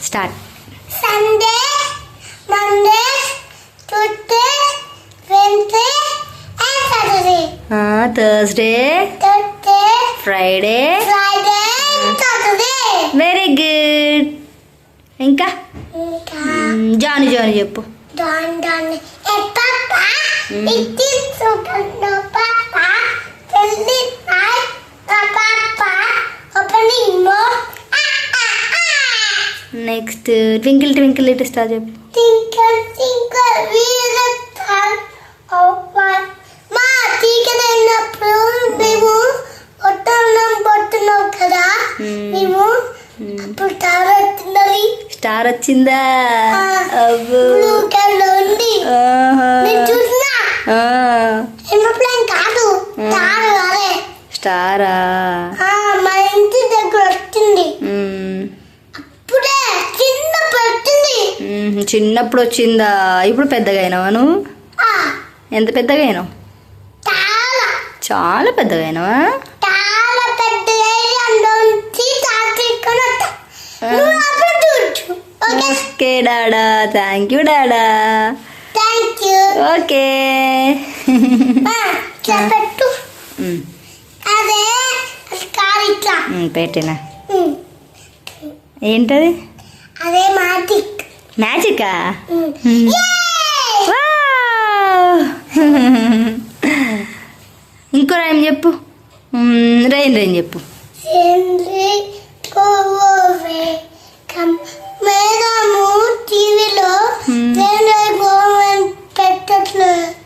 Start. Sunday Monday Tuesday Wednesday and Saturday. Thursday Thursday Friday. Friday Saturday. Very good. ఇంకా? జాను జాను చెప్పు. దాన్ దాన్ ఏ పాప ఇట్టి సుకన్న పాప పెళ్ళి పై పాప ఓపెనింగ్ మో next twinkle twinkle little star చెప్పు. Tinker, వీర తాల్ ఓపర్ మా టీచర్ అయినప్పుడు మేము ఒట్టన్నం పట్టున్నాం కదా. మ్మ్. మేము మ్, అప్పుడు స్టార్ వచ్చిందా? అబ్బో. బ్లూ కలర్ ఉంది. చూసినా? కాదు. స్టారా ఆ, మా ఇంటి దగ్గర వచ్చింది మ్, అప్పుడే చిన్న పట్టింది మ్, చిన్నప్పుడు వచ్చిందా ఇప్పుడు పెద్దగా అయినావా నువ్వు ఎంత పెద్దగా అయినావు చాలా చాలా పెద్దగా అయినావా ఓకే? డాడా. Thank you డాడా. Thank you okay. పెట్టినా. ఏంటది? అదే మాటిక్ మ్యాజికా? ఇంకో రైమ్ చెప్పు. రైన్ రైన్ చెప్పు.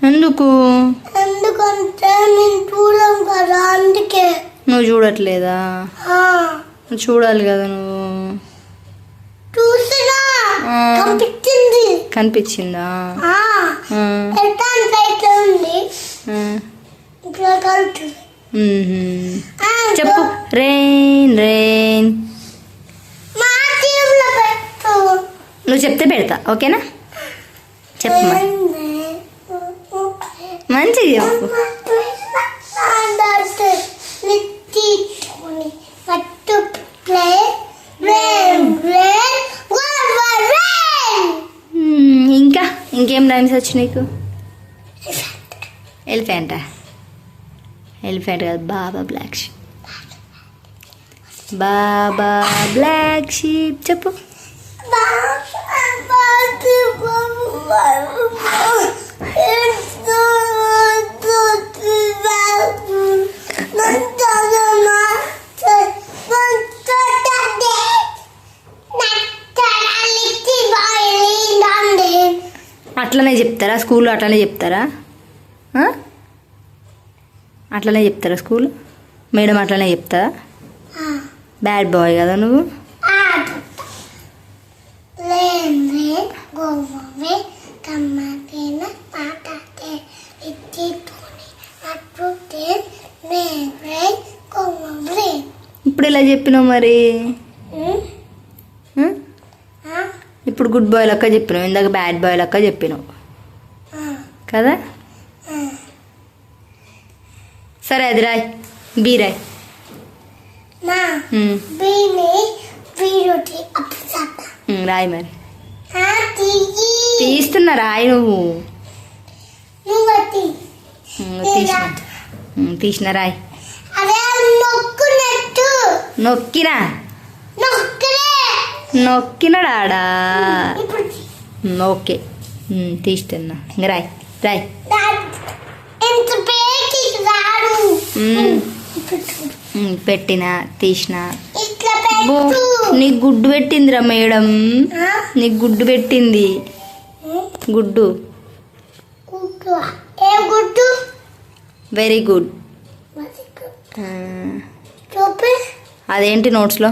ఎందుకు? ఎందుకంటే నేను చూడం కదా అందుకే. నువ్వు చూడట్లేదా? చూడాలి కదా నువ్వు చూసినా ఆ. కనిపించింది కనిపించిందా ఆ, ఆ, ఎట్టాన్ సైట్ ఉంది ఆ. ఇక్కడ కలుతుంది మ్మ్. చెప్పు. రెయిన్ రెయిన్ నువ్వు చెప్తే పెడతా ఓకేనా? చెప్పు మంచిగా చెప్పు. ఇంకేం రైమ్స్ వచ్చి నీకు? ఎలిఫెంటా ఎలిఫెంట్ కాదు baa baa black sheep baa baa black sheep చెప్పు. అట్లనే చెప్తారా? స్కూల్లో అట్లనే చెప్తారా? అట్లనే చెప్తారా స్కూల్? మేడం అట్లనే చెప్తారా? బ్యాడ్ బాయ్ కదా నువ్వు? ఇప్పుడు ఇలా చెప్పినావు మరి ఆ? ఇప్పుడు గుడ్ బాయ్ లెక్క చెప్పినావు ఇందాక బ్యాడ్ బాయ్ లెక్క చెప్పినావు కదా? సరే అది రాయ్. బీ రాయ్. అప్సట ఉమ్, రాయ్ మరి. తీస్తున్నా రాయ్ నువ్వు. నువ్వటి ఉమ్, తీసిన. తీసిన రాయ్. నొక్కినా? నొక్కిన డాడా ఇప్పుడు తీ. Um, okay. తీస్తున్నా. రాయ్ రాయ్. పెట్టినా తీసిన. నీకు గుడ్డు పెట్టిందిరా మేడం? నీకు గుడ్డు పెట్టింది. గుడ్డు. Very good. అదేంటి నోట్స్లో?